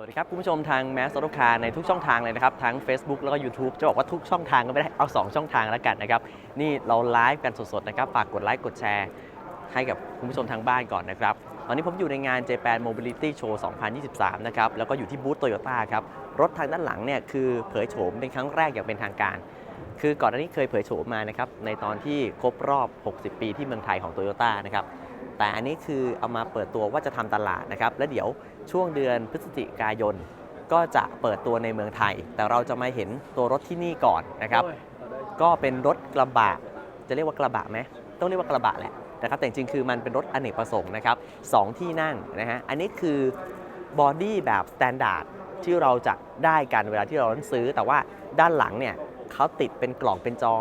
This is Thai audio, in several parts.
วัสดีครับ คุณผู้ชมทางแมสโตคาในทุกช่องทางเลยนะครับ ทั้ง Facebook แล้วก็ YouTube จะบอกว่าทุกช่องทางก็ไม่ได้เอา 2 ช่องทางแล้วกันนะครับ นี่เราไลฟ์กันสดๆนะครับ ฝากกดไลค์กดแชร์ ให้กับคุณผู้ชมทางบ้านก่อนนะครับ ตอนนี้ผมอยู่ในงาน Japan Mobility Show 2023 นะครับ แล้วก็อยู่ที่บูธโตโยต้าครับ รถทางด้านหลังเนี่ยคือเผยโฉมเป็นครั้งแรกอย่างเป็นทางการ คือก่อนหน้านี้เคยเผยโฉมมานะครับในตอนที่ครบรอบ 60 ปีที่เมืองไทยของโตโยต้านะครับ แต่อันนี้คือเอามาเปิดตัวว่าจะทำตลาดนะครับ แล้วเดี๋ยวช่วงเดือนพฤศจิกายน ก็จะเปิดตัวในเมืองไทย แต่เราจะมาเห็นตัวรถที่นี่ก่อนนะครับ ก็เป็นรถกระบะ จะเรียกว่ากระบะไหมต้องเรียกว่ากระบะแหละนะครับ แต่จริงๆคือมันเป็นรถอเนกประสงค์นะครับสองที่นั่งนะฮะ อันนี้คือบอดี้แบบสแตนดาร์ดที่เราจะได้กันเวลาที่เราต้องซื้อ แต่ว่าด้านหลังเนี่ยเขาติดเป็นกล่องเป็นจอ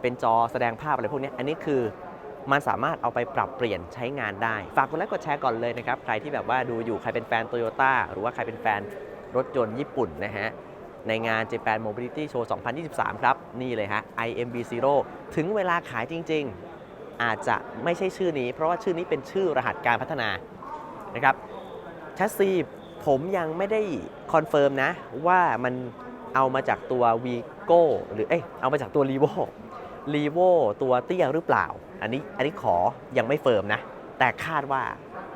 เป็นจอแสดงภาพอะไรพวกเนี้ยอันนี้คือ มันสามารถเอาไปปรับเปลี่ยนใช้งานได้ ฝากกดไลค์กดแชร์ก่อนเลยนะครับ ใครที่แบบว่าดูอยู่ใครเป็นแฟนโตโยต้าหรือว่าใครเป็นแฟนรถยนต์ญี่ปุ่นนะฮะ ในงาน Japan Mobility Show 2023 ครับ นี่เลยฮะ IMB Zero ถึงเวลาขายจริง ๆ อาจจะไม่ใช่ชื่อนี้ เพราะว่าชื่อนี้เป็นชื่อรหัสการพัฒนานะครับแชสซีผมยังไม่ได้คอนเฟิร์มนะ ว่ามันเอามาจากตัว Vigo หรือเอ้ยเอามาจากตัว r e v o r e v o ตัวเตี้ยหรือเปล่า อันนี้อันนี้ขอยังไม่เฟิร์มนะ แต่คาดว่า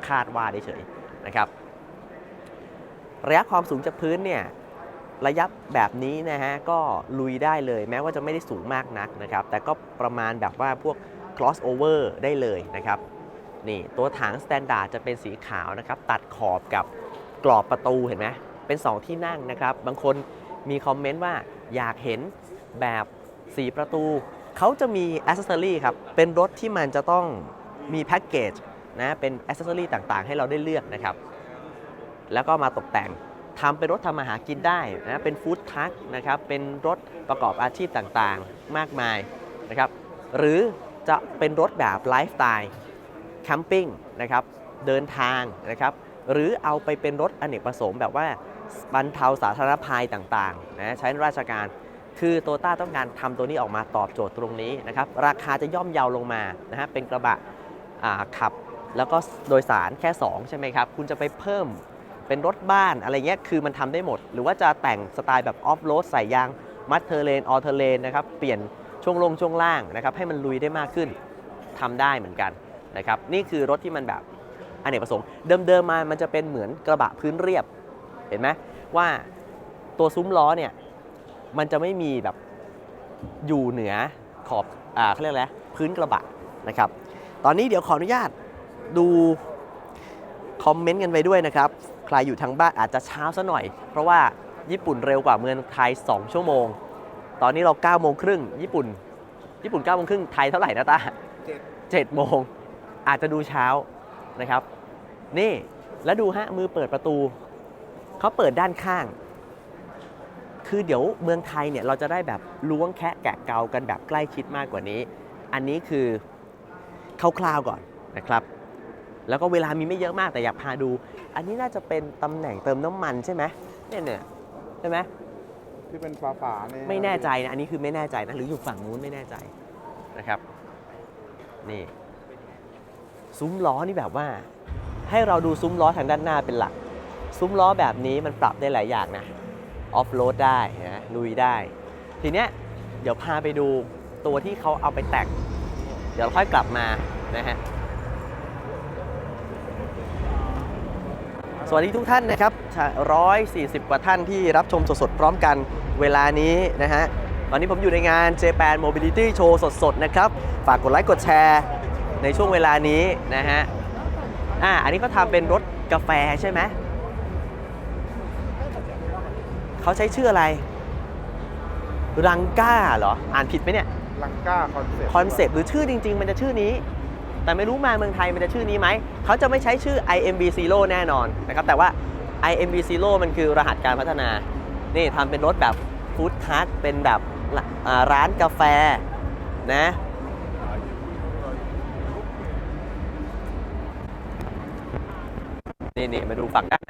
คาดว่าได้เฉยๆนะครับ ระยะความสูงจากพื้นเนี่ยระยะแบบนี้นะฮะก็ลุยได้เลย แม้ว่าจะไม่ได้สูงมากนักนะครับ แต่ก็ประมาณแบบว่าพวก crossover ได้เลยนะครับนี่ตัวถังสแตนดาร์ดจะเป็นสีขาวนะครับ ตัดขอบกับกรอบประตูเห็นไหมเป็น 2 ที่นั่งนะครับ บางคนมีคอมเมนต์ว่าอยากเห็นแบบ 4 ประตู เขาจะมีอ c เซ s ซอรีครับ เป็นรถที่มันจะต้องมีแพ็กเกจนะเป็นอ c เซ s ซอรีต่างๆ ให้เราได้เลือกนะครับ แล้วก็มาตกแต่งทำเป็นรถทำมาหากินได้นะเป็นฟู้ดทัคนะครับ เป็นรถประกอบอาชีพต่างๆ มากมายนะครับ หรือจะเป็นรถแบบไลฟ์สไตล์แคมปิ้งนะครับ เดินทางนะครับ หรือเอาไปเป็นรถอเนกประสงค์แบบว่าบรรเทาสาธารณภัยต่างๆนะใช้ราชการ คือโตต้าต้องการทำตัวนี้ออกมาตอบโจทย์ตรงนี้นะครับ ราคาจะย่อมเยาวลงมานะฮะเป็นกระบะขับ แล้วก็โดยสารแค่ 2 ใช่ไหมครับ คุณจะไปเพิ่มเป็นรถบ้านอะไรเงี้ยคือมันทำได้หมด หรือว่าจะแต่งสไตล์แบบออฟโรดใส่ยางมัดเทอร์เลนออเทอร์เลนนะครับเปลี่ยนช่วงลงช่วงล่างนะครับให้มันลุยได้มากขึ้นทำได้เหมือนกันนะครับนี่คือรถที่มันแบบอเนกประสงค์เดิมๆมามันจะเป็นเหมือนกระบะพื้นเรียบเห็นไหมว่าตัวซุ้มล้อเนี่ย มันจะไม่มีแบบอยู่เหนือขอบอ่าเขาเรียกอะไรนะพื้นกระบะนะครับ ตอนนี้เดี๋ยวขออนุญาตดูคอมเมนต์กันไปด้วยนะครับ ใครอยู่ทางบ้านอาจจะเช้าซะหน่อย เพราะว่าญี่ปุ่นเร็วกว่าเมืองไทย 2 ชั่วโมง ตอนนี้เรา9โมงครึ่งญี่ปุ่น ญี่ปุ่น9โมงครึ่งไทยเท่าไหร่นะตาเจ็ด7โมงอาจจะดูเช้านะครับ นี่แล้วดูฮะมือเปิดประตู เขาเปิดด้านข้าง คือเดี๋ยวเมืองไทยเนี่ยเราจะได้แบบล้วงแคะแกะเกากันแบบใกล้ชิดมากกว่านี้ อันนี้คือคร่าวๆก่อนนะครับ แล้วก็เวลามีไม่เยอะมากแต่อยากพาดู อันนี้น่าจะเป็นตำแหน่งเติมน้ำมันใช่ไหมเนี่ยเนี่ยใช่ไหมที่เป็นฝาฝาๆเนี่ยไม่แน่ใจนะอันนี้คือไม่แน่ใจนะหรืออยู่ฝั่งนู้นไม่แน่ใจนะครับนี่ซุ้มล้อนี่แบบว่า ให้เราดูซุ้มล้อทางด้านหน้าเป็นหลัก ซุ้มล้อแบบนี้มันปรับได้หลายอย่างนะ ออฟโรดได้นะลุยได้ ทีเนี้ยเดี๋ยวพาไปดูตัวที่เขาเอาไปแต่งเดี๋ยวค่อยกลับมานะฮะสวัสดีทุกท่านนะครับ 140 กว่าท่านที่รับชมสดๆ พร้อมกันเวลานี้นะฮะ ตอนนี้ผมอยู่ในงาน Japan Mobility Show สดๆ นะครับ ฝากกดไลค์กดแชร์ในช่วงเวลานี้นะฮะ อ่า อันนี้เขาทำเป็นรถกาแฟใช่ไหม เขาใช้ชื่ออะไร รังก้าเหรอ อ่านผิดไหมเนี่ย ลังก้าคอนเซ็ปต์คอนเซปต์หรือชื่อจริง ๆ มันจะชื่อนี้ แต่ไม่รู้มาเมืองไทยมันจะชื่อนี้ไหม เขาจะไม่ใช้ชื่อ IMB Zero แน่นอนนะครับ แต่ว่า IMB Zero มันคือรหัสการพัฒนา นี่ทำเป็นรถแบบฟู้ดทัคเป็นแบบละอ่าร้านกาแฟนะ นี่นี่มาดูฝั่งด้าน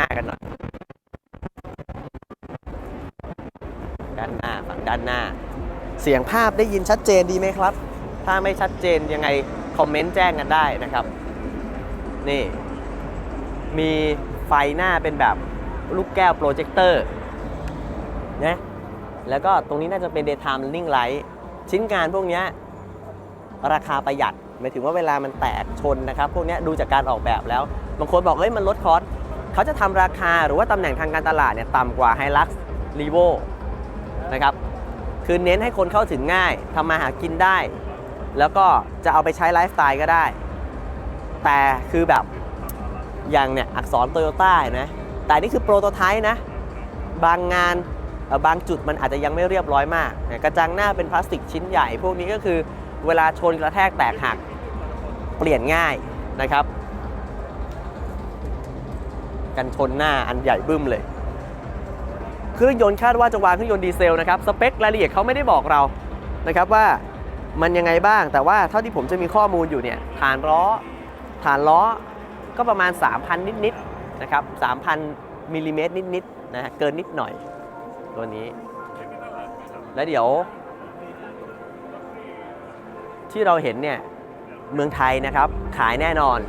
เสียงภาพได้ยินชัดเจนดีไหมครับ ถ้าไม่ชัดเจนยังไงคอมเมนต์แจ้งกันได้นะครับ นี่ มีไฟหน้าเป็นแบบลูกแก้วโปรเจคเตอร์นะแล้วก็ตรงนี้น่าจะเป็น daytime running light ชิ้นงานพวกนี้ราคาประหยัดหมายถึงว่าเวลามันแตกชนนะครับ พวกนี้ดูจากการออกแบบแล้ว บางคนบอกเฮ้ยมันลดคอสเขาจะทำราคาหรือว่าตำแหน่งทางการตลาดเนี่ยต่ำกว่า Hilux r e v o นะครับ คือเน้นให้คนเข้าถึงง่ายทำมาหากินได้ แล้วก็จะเอาไปใช้ไลฟ์สไตล์ก็ได้ แต่คือแบบอย่างเนี่ยอักษรโตโยต้านะแต่นี่คือโปรโตไทป์นะ บางงานบางจุดมันอาจจะยังไม่เรียบร้อยมาก กระจังหน้าเป็นพลาสติกชิ้นใหญ่ พวกนี้ก็คือเวลาชนกระแทกแตกหักเปลี่ยนง่ายนะครับ กันชนหน้าอันใหญ่บึ้มเลย เครื่องยนต์คาดว่าจะวางเครื่องยนต์ดีเซลนะครับสเปครายละเอียดเขาไม่ได้บอกเรานะครับว่ามันยังไงบ้าง แต่ว่าเท่าที่ผมจะมีข้อมูลอยู่เนี่ยฐานล้อฐานล้อก็ประมาณ 3,000 นิดๆนะครับ3,000มิลลิเมตรนิดๆนะฮะเกินนิดหน่อยตัวนี้ แล้วเดี๋ยว ที่เราเห็นเนี่ยเมืองไทยนะครับขายแน่นอน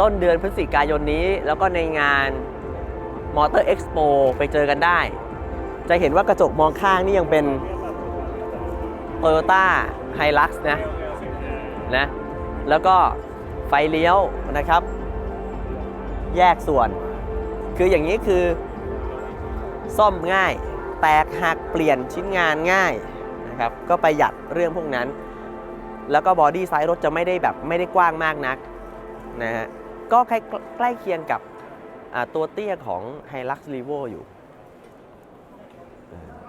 ต้นเดือนพฤศจิกายนนี้แล้วก็ในงาน มอเตอร์เอ็กซ์โปไปเจอกันได้ จะเห็นว่ากระจกมองข้างนี่ยังเป็น Toyota Hilux นะนะแล้วก็ไฟเลี้ยวนะครับ แยกส่วน คืออย่างนี้คือ ซ่อมง่าย แตกหักเปลี่ยนชิ้นงานง่ายนะครับก็ประหยัดเรื่องพวกนั้น แล้วก็บอดี้ไซส์รถจะไม่ได้แบบไม่ได้กว้างมากนักนะฮะก็ใกล้ใกล้เคียงกับ ตัวเตี้ยของ Hilux r e v o อยู่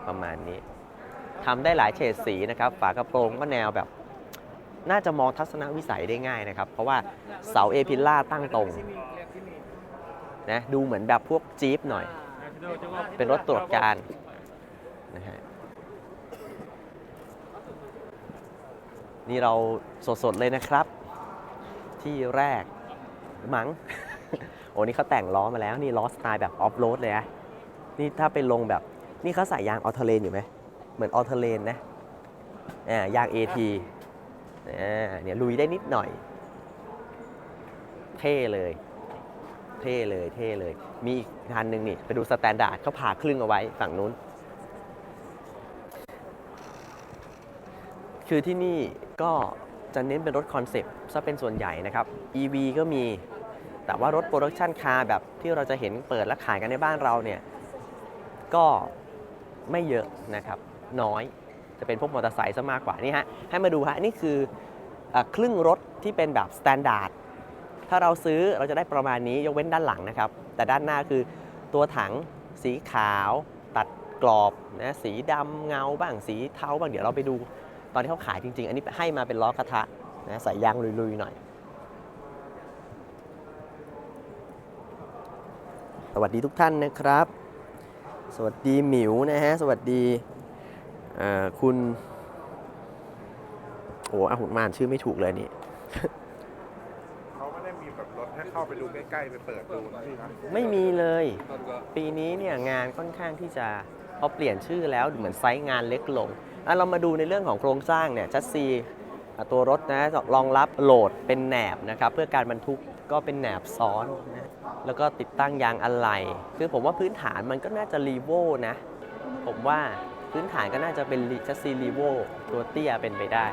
ประมาณนี้ทำได้หลายเฉดสีนะครับ ฝากระโปรงก็แนวแบบ น่าจะมองทัศนวิสัยได้ง่ายนะครับ เพราะว่าเสาเอพิลล่าตั้งตรงนะดูเหมือนแบบพวกจี๊ปหน่อย เป็นรถตรวจการนะฮะนี่เราสดๆเลยนะครับ ที่แรก มัง้ง โอ้นี่เขาแต่งล้อมาแล้วนี่ล้อสไตล์แบบออฟโรดเลยนะนี่ถ้าไปลงแบบนี่เขาใส่ยางออเทเลนอยู่ไหมเหมือนออเทเลนนะอ่ายาง AT อ่าเนี่ยลุยได้นิดหน่อย เท่เลย เท่เลยเท่เลย มีอีกคันหนึ่งนี่ไปดูสแตนดาร์ดเขาผ่าครึ่งเอาไว้ฝั่งนู้น คือที่นี่ก็จะเน้นเป็นรถคอนเซปต์ซะเป็นส่วนใหญ่นะครับ EV ก็มี แต่ว่ารถโปรดักชันคาร์แบบที่เราจะเห็นเปิดและขายกันในบ้านเราเนี่ยก็ไม่เยอะนะครับ น้อยจะเป็นพวกมอเตอร์ไซค์ซะมากกว่านี่ฮะให้มาดูฮะนี่คืออครึ่งรถที่เป็นแบบสแตนดาร์ดถ้าเราซื้อเราจะได้ประมาณนี้ยกเว้นด้านหลังนะครับ แต่ด้านหน้าคือตัวถังสีขาวตัดกรอบนะสีดำเงาบ้างสีเทาบ้างเดี๋ยวเราไปดู ตอนที่เขาขายจริง ๆ อันนี้ให้มาเป็นล้อกระทะนะใส่ยางลุยๆหน่อย สวัสดีทุกท่านนะครับ สวัสดีหมิวนะฮะ สวัสดีเอ่อคุณ โอ้อาหุ่นมานชื่อไม่ถูกเลยนี่เขาไม่ได้มีแบบรถให้เข้าไปดูใกล้ๆไปเปิดดูนะพี่นะไม่มีเลย ปีนี้เนี่ยงานค่อนข้างที่จะพอเปลี่ยนชื่อแล้วเหมือนไซส์งานเล็กลงอะเรามาดูในเรื่องของโครงสร้างเนี่ยชัสซีอะตัวรถนะรองรับโหลดเป็นแหนบนะครับ เพื่อการบรรทุกก็เป็นแหนบซ้อนนะ แล้วก็ติดตั้งยางอะไหล่คือผมว่าพื้นฐานมันก็น่าจะรีโวนะ ผมว่าพื้นฐานก็น่าจะเป็นชัสซีรีโวตัวเตี้ยเป็นไปได้